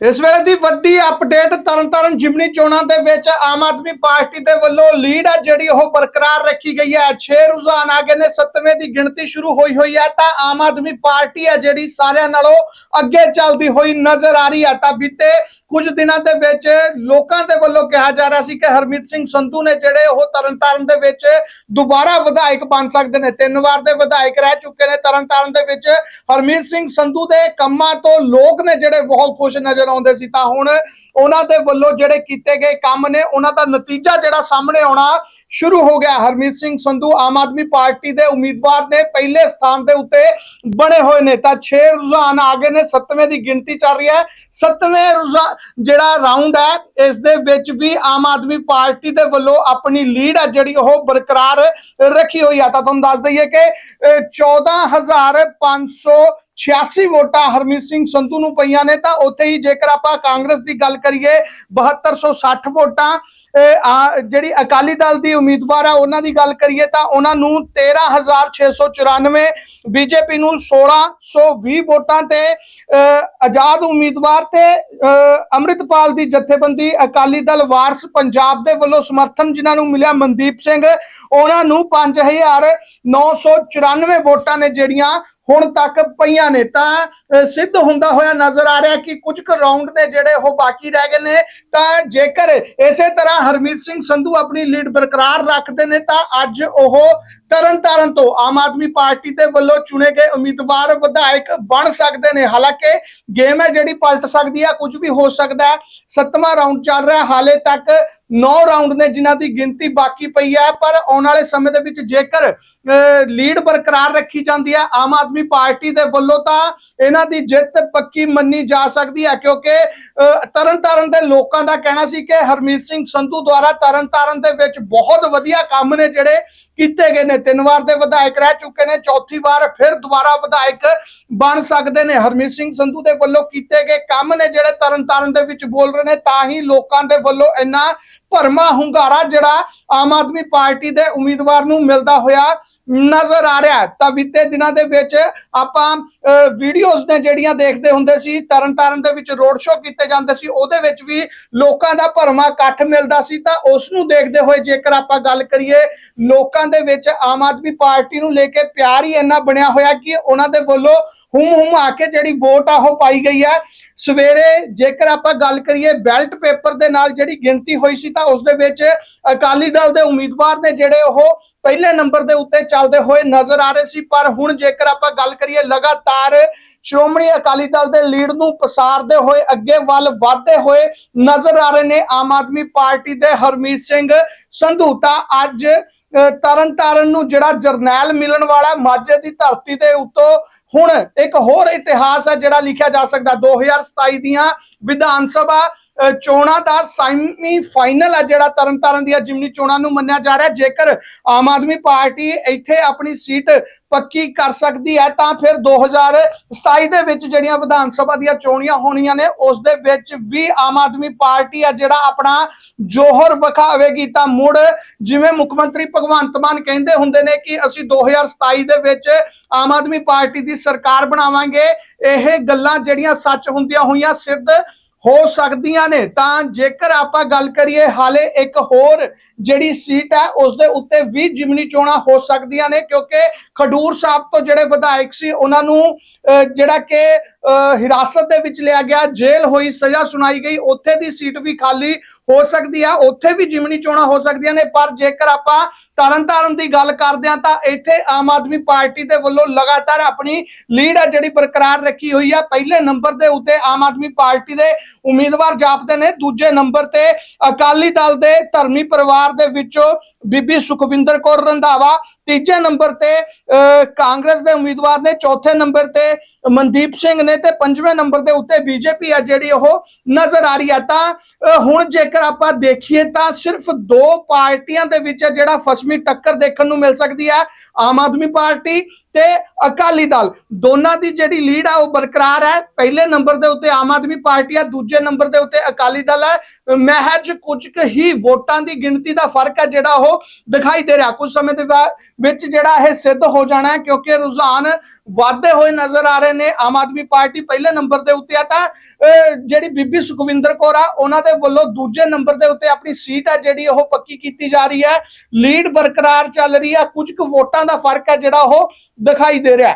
ਇਸ ਵੇਲੇ ਦੀ ਵੱਡੀ ਅਪਡੇਟ ਤਰਨਤਾਰਨ ਜਿਮਨੀ ਚੋਣਾਂ ਦੇ ਵਿੱਚ ਆਮ ਆਦਮੀ ਪਾਰਟੀ ਦੇ ਵੱਲੋਂ ਲੀਡ ਆ ਜਿਹੜੀ ਉਹ ਬਰਕਰਾਰ ਰੱਖੀ ਗਈ ਹੈ। 6 ਰੁਝਾਨ ਆ ਨੇ 7ਵੇਂ ਦੀ ਗਿਣਤੀ ਸ਼ੁਰੂ ਹੋਈ ਹੋਈ ਹੈ ਤਾਂ ਆਮ ਆਦਮੀ ਪਾਰਟੀ ਆ ਜਿਹੜੀ ਸਾਰਿਆਂ ਨਾਲੋਂ ਅੱਗੇ ਚੱਲਦੀ ਹੋਈ ਨਜ਼ਰ ਆ ਰਹੀ ਹੈ ਤਾਂ ਬੀਤੇ ਕੁਝ ਦਿਨਾਂ ਦੇ ਵਿੱਚ ਲੋਕਾਂ ਦੇ ਵੱਲੋਂ ਕਿਹਾ ਜਾ ਰਿਹਾ ਸੀ ਕਿ ਹਰਮੀਤ ਸਿੰਘ ਸੰਧੂ ਨੇ ਜਿਹੜੇ ਉਹ ਤਰਨਤਾਰਨ ਦੇ ਵਿੱਚ ਦੁਬਾਰਾ ਵਿਧਾਇਕ ਬਣ ਸਕਦੇ ਨੇ। ਤਿੰਨ ਵਾਰ ਦੇ ਵਿਧਾਇਕ ਰਹਿ ਚੁੱਕੇ ਨੇ ਤਰਨਤਾਰਨ ਦੇ ਵਿੱਚ। ਹਰਮੀਤ ਸਿੰਘ ਸੰਧੂ ਦੇ ਕੰਮਾਂ ਤੋਂ ਲੋਕ ਨੇ ਜਿਹੜੇ ਬਹੁਤ ਖੁਸ਼ ਨਜ਼ਰ ਆਉਂਦੇ ਸੀ, ਤਾਂ ਹੁਣ ਉਹਨਾਂ ਦੇ ਵੱਲੋਂ ਜਿਹੜੇ ਕੀਤੇ ਗਏ ਕੰਮ ਨੇ, ਉਹਨਾਂ ਦਾ ਨਤੀਜਾ ਜਿਹੜਾ ਸਾਹਮਣੇ ਆਉਣਾ ਸ਼ੁਰੂ ਹੋ ਗਿਆ। ਹਰਮੀਤ ਸਿੰਘ ਸੰਧੂ ਆਮ ਆਦਮੀ ਪਾਰਟੀ ਦੇ ਉਮੀਦਵਾਰ ਨੇ ਪਹਿਲੇ ਸਥਾਨ ਦੇ ਉੱਤੇ ਬਣੇ ਹੋਏ ਨੇ। ਤਾਂ 6 ਰੁਝਾਨ ਆਗੇ ਨੇ 7ਵੇਂ ਦੀ ਗਿਣਤੀ ਚੱਲ ਰਹੀ ਹੈ। 7ਵੇਂ ਰੁਝਾਨ ਜਿਹੜਾ ਰਾਉਂਡ ਹੈ, ਇਸ ਦੇ ਵਿੱਚ ਵੀ ਆਮ ਆਦਮੀ ਪਾਰਟੀ ਦੇ ਵੱਲੋਂ ਆਪਣੀ ਲੀਡ ਹੈ, ਜਿਹੜੀ ਉਹ ਬਰਕਰਾਰ ਰੱਖੀ ਹੋਈ ਆ। ਤਾਂ ਤੁਹਾਨੂੰ ਦੱਸ ਦਈਏ ਕਿ 14500 86 ਵੋਟਾਂ ਹਰਮੀਤ ਸਿੰਘ ਸੰਧੂ ਨੂੰ ਪਈਆਂ ਨੇ, ਤਾਂ ਉੱਥੇ ਹੀ ਜੇਕਰ ਆਪਾਂ ਕਾਂਗਰਸ ਦੀ ਗੱਲ ਕਰੀਏ 7260 ਵੋਟਾਂ ਜਿਹੜੀ ਅਕਾਲੀ ਦਲ ਦੀ ਉਮੀਦਵਾਰ ਆ, ਉਹਨਾਂ ਦੀ ਗੱਲ ਕਰੀਏ, ਤਾਂ ਉਹਨਾਂ ਨੂੰ 13694 ਬੀਜੇਪੀ ਨੂੰ 1620 ਵੋਟਾਂ ਤੇ ਆਜ਼ਾਦ ਉਮੀਦਵਾਰ ਤੇ ਅਮਰਿਤਪਾਲ ਦੀ ਜਥੇਬੰਦੀ, ਅਕਾਲੀ ਦਲ ਵਾਰਸ ਪੰਜਾਬ ਦੇ ਵੱਲੋਂ ਸਮਰਥਨ ਜਿਨ੍ਹਾਂ ਨੂੰ ਮਿਲਿਆ, ਮਨਦੀਪ ਸਿੰਘ, ਉਹਨਾਂ ਨੂੰ 5994 ਵੋਟਾਂ ਨੇ ਜਿਹੜੀਆਂ ਹੁਣ ਤੱਕ ਪਈਆਂ ਨੇ ਤਾਂ ਸਿੱਧ ਹੁੰਦਾ ਹੋਇਆ ਨਜ਼ਰ ਆ ਰਿਹਾ ਕਿ ਕੁਝ ਕੁ ਰਾਉਂਡ ਨੇ ਜਿਹੜੇ ਉਹ ਬਾਕੀ ਰਹਿ ਗਏ ਨੇ। ਤਾਂ ਜੇਕਰ ਇਸੇ ਤਰ੍ਹਾਂ ਹਰਮੀਤ ਸਿੰਘ ਸੰਧੂ ਆਪਣੀ ਲੀਡ ਬਰਕਰਾਰ ਰੱਖਦੇ ਨੇ, ਤਾਂ ਅੱਜ ਉਹ ਤਰਨਤਾਰਨ ਤੋਂ ਆਮ ਆਦਮੀ ਪਾਰਟੀ ਦੇ ਵੱਲੋਂ ਚੁਣੇ ਗਏ ਉਮੀਦਵਾਰ ਵਿਧਾਇਕ ਬਣ ਸਕਦੇ ਨੇ। ਹਾਲਾਂਕਿ ਗੇਮ ਹੈ ਜਿਹੜੀ ਪਲਟ ਸਕਦੀ ਹੈ ਕੁਝ ਵੀ ਹੋ ਸਕਦਾ ਹੈ। ਸੱਤਵਾਂ ਰਾਉਂਡ ਚੱਲ ਰਿਹਾ, ਹਾਲੇ ਤੱਕ 9 ਰਾਉਂਡ ਨੇ ਜਿਨ੍ਹਾਂ ਦੀ ਗਿਣਤੀ ਬਾਕੀ ਪਈ ਹੈ ਪਰ ਆਉਣ ਵਾਲੇ ਸਮੇਂ ਦੇ ਵਿੱਚ ਜੇਕਰ ਲੀਡ ਬਰਕਰਾਰ ਰੱਖੀ ਜਾਂਦੀ ਹੈ। ਆਮ ਆਦਮੀ ਪਾਰਟੀ ਦੇ ਵੱਲੋਂ ਤਾਂ ਇਹਨਾਂ ਦੀ ਜਿੱਤ ਪੱਕੀ ਮੰਨੀ ਜਾ ਸਕਦੀ ਹੈ, ਕਿਉਂਕਿ ਤਰਨਤਾਰਨ ਦੇ ਲੋਕਾਂ ਦਾ ਕਹਿਣਾ ਸੀ ਕਿ ਹਰਮੀਤ ਸਿੰਘ ਸੰਧੂ ਦੁਆਰਾ ਤਰਨਤਾਰਨ ਦੇ ਵਿੱਚ ਬਹੁਤ ਵਧੀਆ ਕੰਮ ਨੇ ਜਿਹੜੇ ਕੀਤੇ ਗਏ ਨੇ। ਤਿੰਨ ਵਾਰ ਦੇ ਵਿਧਾਇਕ ਰਹਿ ਚੁੱਕੇ ਨੇ, ਚੌਥੀ ਵਾਰ ਫਿਰ ਦੁਬਾਰਾ ਵਿਧਾਇਕ ਬਣ ਸਕਦੇ ਨੇ। ਹਰਮੀਤ ਸਿੰਘ ਸੰਧੂ ਦੇ ਵੱਲੋਂ ਕੀਤੇ ਗਏ ਕੰਮ ਨੇ ਜਿਹੜੇ ਤਰਨਤਾਰਨ ਦੇ ਵਿੱਚ ਬੋਲ ਰਹੇ ਨੇ, ਤਾਂ ਹੀ ਲੋਕਾਂ ਦੇ ਵੱਲੋਂ ਇੰਨਾ ਭਰਮਾ ਹੁੰਗਾਰਾ ਜਿਹੜਾ ਆਮ ਆਦਮੀ ਪਾਰਟੀ ਦੇ ਉਮੀਦਵਾਰ ਨੂੰ ਮਿਲਦਾ ਹੋਇਆ ਨਜ਼ਰ ਆ ਰਿਹਾ ਤਾਂ ਬੀਤੇ ਦਿਨਾਂ ਦੇ ਵਿੱਚ ਆਪਾਂ ਵੀਡੀਓਜ਼ ਨੇ ਜਿਹੜੀਆਂ ਦੇਖਦੇ ਹੁੰਦੇ ਸੀ, ਤਰਨਤਾਰਨ ਦੇ ਵਿੱਚ ਰੋਡ ਸ਼ੋਅ ਕੀਤੇ ਜਾਂਦੇ ਸੀ, ਉਹਦੇ ਵਿੱਚ ਵੀ ਲੋਕਾਂ ਦਾ ਭਰਮਾ ਇਕੱਠ ਮਿਲਦਾ ਸੀ। ਤਾਂ ਉਸ ਨੂੰ ਦੇਖਦੇ ਹੋਏ ਜੇਕਰ ਆਪਾਂ ਗੱਲ ਕਰੀਏ, ਲੋਕਾਂ ਦੇ ਵਿੱਚ ਆਮ ਆਦਮੀ ਪਾਰਟੀ ਨੂੰ ਲੈ ਕੇ ਪਿਆਰ ਹੀ ਇੰਨਾ ਬਣਿਆ ਹੋਇਆ ਕਿ ਉਹਨਾਂ ਦੇ ਵੱਲੋਂ ਹੁਮ ਹੁਮ ਆ ਕੇ ਜਿਹੜੀ ਵੋਟ ਆ ਉਹ ਪਾਈ ਗਈ ਹੈ ਸਵੇਰੇ ਜੇਕਰ ਆਪਾਂ ਗੱਲ ਕਰੀਏ ਬੈਲਟ ਪੇਪਰ ਦੇ ਨਾਲ ਜਿਹੜੀ ਗਿਣਤੀ ਹੋਈ ਸੀ ਤਾਂ ਉਸ ਦੇ ਵਿੱਚ ਅਕਾਲੀ ਦਲ ਦੇ ਉਮੀਦਵਾਰ ਨੇ ਜਿਹੜੇ ਉਹ ਪਹਿਲੇ ਨੰਬਰ ਦੇ ਉੱਤੇ ਚੱਲਦੇ ਹੋਏ ਨਜ਼ਰ ਆ ਰਹੇ ਸੀ। ਪਰ ਹੁਣ ਜੇਕਰ ਆਪਾਂ ਗੱਲ ਕਰੀਏ ਲਗਾਤਾਰ ਸ਼੍ਰੋਮਣੀ ਅਕਾਲੀ ਦਲ ਦੇ ਲੀਡ ਨੂੰ ਪਸਾਰਦੇ ਹੋਏ ਅੱਗੇ ਵੱਲ ਵਧਦੇ ਹੋਏ ਨਜ਼ਰ ਆ ਰਹੇ ਨੇ ਆਮ ਆਦਮੀ ਪਾਰਟੀ ਦੇ ਹਰਮੀਤ ਸਿੰਘ ਸੰਧੂ ਤਾਂ ਅੱਜ ਅਹ, ਤਰਨ ਤਾਰਨ ਨੂੰ ਜਿਹੜਾ ਜਰਨੈਲ ਮਿਲਣ ਵਾਲਾ ਮਾਝੇ ਦੀ ਧਰਤੀ ਦੇ ਉੱਤੋਂ ਹੁਣ ਇੱਕ ਹੋਰ ਇਤਿਹਾਸ ਹੈ ਜਿਹੜਾ ਲਿਖਿਆ ਜਾ ਸਕਦਾ 2027 ਦੀਆਂ ਵਿਧਾਨ ਸਭਾ ਚੋਣਾਂ ਦਾ ਸੈਮੀ ਫਾਈਨਲ ਆ ਜਿਹੜਾ ਤਰਨਤਾਰਨ ਦੀਆਂ ਜਿਮਨੀ ਚੋਣਾਂ ਨੂੰ ਮੰਨਿਆ ਜਾ ਰਿਹਾ। ਜੇਕਰ ਆਮ ਆਦਮੀ ਪਾਰਟੀ ਇੱਥੇ ਆਪਣੀ ਸੀਟ ਪੱਕੀ ਕਰ ਸਕਦੀ ਹੈ, ਤਾਂ ਫਿਰ 2027 ਦੇ ਵਿੱਚ ਜਿਹੜੀਆਂ ਵਿਧਾਨ ਸਭਾ ਦੀਆਂ ਚੋਣੀਆਂ ਹੋਣੀਆਂ ਨੇ, ਉਸ ਦੇ ਵਿੱਚ ਵੀ ਆਮ ਆਦਮੀ ਪਾਰਟੀ ਆ ਜਿਹੜਾ ਆਪਣਾ ਜੋਹਰ ਵਿਖਾਵੇਗੀ। ਤਾਂ ਮੁੜ ਜਿਵੇਂ ਮੁੱਖ ਮੰਤਰੀ ਭਗਵੰਤ ਮਾਨ ਕਹਿੰਦੇ ਹੁੰਦੇ ਨੇ ਕਿ ਅਸੀਂ 2027 ਦੇ ਵਿੱਚ ਆਮ ਆਦਮੀ ਪਾਰਟੀ ਦੀ ਸਰਕਾਰ ਬਣਾਵਾਂਗੇ, ਇਹ ਗੱਲਾਂ ਜਿਹੜੀਆਂ ਸੱਚ ਹੁੰਦੀਆਂ ਹੋਈਆਂ, ਸਿੱਧ ਹੋ ਸਕਦੀਆਂ ਨੇ। ਤਾਂ ਜੇਕਰ ਆਪਾਂ ਗੱਲ ਕਰੀਏ ਹਾਲੇ ਇੱਕ ਹੋਰ ਜਿਹੜੀ ਸੀਟ ਹੈ ਉਸ ਦੇ ਉੱਤੇ ਵੀ ਜਿਮਨੀ ਚੋਣਾਂ ਹੋ ਸਕਦੀਆਂ ਨੇ ਕਿਉਂਕਿ ਖਡੂਰ ਸਾਹਿਬ ਤੋਂ ਜਿਹੜੇ ਵਿਧਾਇਕ ਸੀ ਉਹਨਾਂ ਨੂੰ ਅਹ, ਜਿਹੜਾ ਕਿ ਅਹ, ਹਿਰਾਸਤ ਦੇ ਵਿੱਚ ਲਿਆ ਗਿਆ ਜੇਲ੍ਹ ਹੋਈ ਸਜ਼ਾ ਸੁਣਾਈ ਗਈ ਉੱਥੇ ਦੀ ਸੀਟ ਵੀ ਖਾਲੀ ਹੋ ਸਕਦੀ ਆ ਉੱਥੇ ਵੀ ਜਿਮਨੀ ਚੋਣਾਂ ਹੋ ਸਕਦੀਆਂ ਨੇ। ਪਰ ਜੇਕਰ ਆਪਾਂ ਤਰਨਤਾਰਨ ਦੀ ਗੱਲ ਕਰਦੇ ਆ ਤਾਂ ਇੱਥੇ ਆਮ ਆਦਮੀ ਪਾਰਟੀ ਦੇ ਵੱਲੋਂ ਲਗਾਤਾਰ ਆਪਣੀ ਲੀਡ ਆ ਜਿਹੜੀ ਬਰਕਰਾਰ ਰੱਖੀ ਹੋਈ ਆ। ਪਹਿਲੇ ਨੰਬਰ ਦੇ ਉੱਤੇ ਆਮ ਆਦਮੀ ਪਾਰਟੀ ਦੇ ਉਮੀਦਵਾਰ ਜਾਪਦੇ ਨੇ। ਦੂਜੇ ਨੰਬਰ ਤੇ ਅਕਾਲੀ ਦਲ ਦੇ ਧਰਮੀ ਪਰਿਵਾਰ ਦੇ ਵਿੱਚੋਂ ਬੀਬੀ ਸੁਖਵਿੰਦਰ ਕੌਰ ਰੰਧਾਵਾ ਤੀਜੇ ਨੰਬਰ ਤੇ ਅਹ, ਕਾਂਗਰਸ ਦੇ ਉਮੀਦਵਾਰ ਨੇ ਚੌਥੇ ਨੰਬਰ ਤੇ ਮਨਦੀਪ ਸਿੰਘ ਨੇ ਤੇ ਪੰਜਵੇਂ ਨੰਬਰ ਦੇ ਉੱਤੇ ਬੀਜੇਪੀ ਆ ਜਿਹੜੀ ਉਹ ਨਜ਼ਰ ਆ ਰਹੀ ਆ। ਤਾਂ ਹੁਣ ਜੇਕਰ ਆਪਾਂ ਦੇਖੀਏ ਤਾਂ ਸਿਰਫ ਦੋ ਪਾਰਟੀਆਂ ਦੇ ਵਿੱਚ ਜਿਹੜਾ ਫਸਮੀ ਟੱਕਰ ਦੇਖਣ ਨੂੰ ਮਿਲ ਸਕਦੀ ਹੈ ਆਮ ਆਦਮੀ ਪਾਰਟੀ ਤੇ ਅਕਾਲੀ ਦਲ। ਦੋਨਾਂ ਦੀ ਜਿਹੜੀ ਲੀਡ ਆ ਉਹ ਬਰਕਰਾਰ ਹੈ। ਪਹਿਲੇ ਨੰਬਰ ਦੇ ਉੱਤੇ ਆਮ ਆਦਮੀ ਪਾਰਟੀ ਹੈ ਦੂਜੇ ਨੰਬਰ ਦੇ ਉੱਤੇ ਅਕਾਲੀ ਦਲ ਹੈ। ਮਹਿਜ ਕੁਝ ਕੁ ਹੀ ਵੋਟਾਂ ਦੀ ਗਿਣਤੀ ਦਾ ਫ਼ਰਕ ਹੈ ਜਿਹੜਾ ਉਹ ਦਿਖਾਈ ਦੇ ਰਿਹਾ। ਕੁਝ ਸਮੇਂ ਦੇ ਵਿੱਚ ਜਿਹੜਾ ਇਹ ਸਿੱਧ ਹੋ ਜਾਣਾ ਹੈ ਕਿਉਂਕਿ ਰੁਝਾਨ ਵਾਧੇ ਹੋਏ ਨਜ਼ਰ ਆ ਰਹੇ ਨੇ, ਆਮ ਆਦਮੀ ਪਾਰਟੀ ਪਹਿਲੇ ਨੰਬਰ ਦੇ ਉੱਤੇ ਆ ਤਾਂ ਜਿਹੜੀ ਬੀਬੀ ਸੁਖਵਿੰਦਰ ਕੌਰ ਆ, ਉਹਨਾਂ ਦੇ ਵੱਲੋਂ ਦੂਜੇ ਨੰਬਰ ਦੇ ਉੱਤੇ ਆਪਣੀ ਸੀਟ ਆ ਜਿਹੜੀ ਉਹ ਪੱਕੀ ਕੀਤੀ ਜਾ ਰਹੀ ਹੈ। ਲੀਡ ਬਰਕਰਾਰ ਚੱਲ ਰਹੀ ਆ, ਕੁਝ ਕੁ ਵੋਟਾਂ ਦਾ ਫ਼ਰਕ ਹੈ ਜਿਹੜਾ ਉਹ ਦਿਖਾਈ ਦੇ ਰਿਹਾ।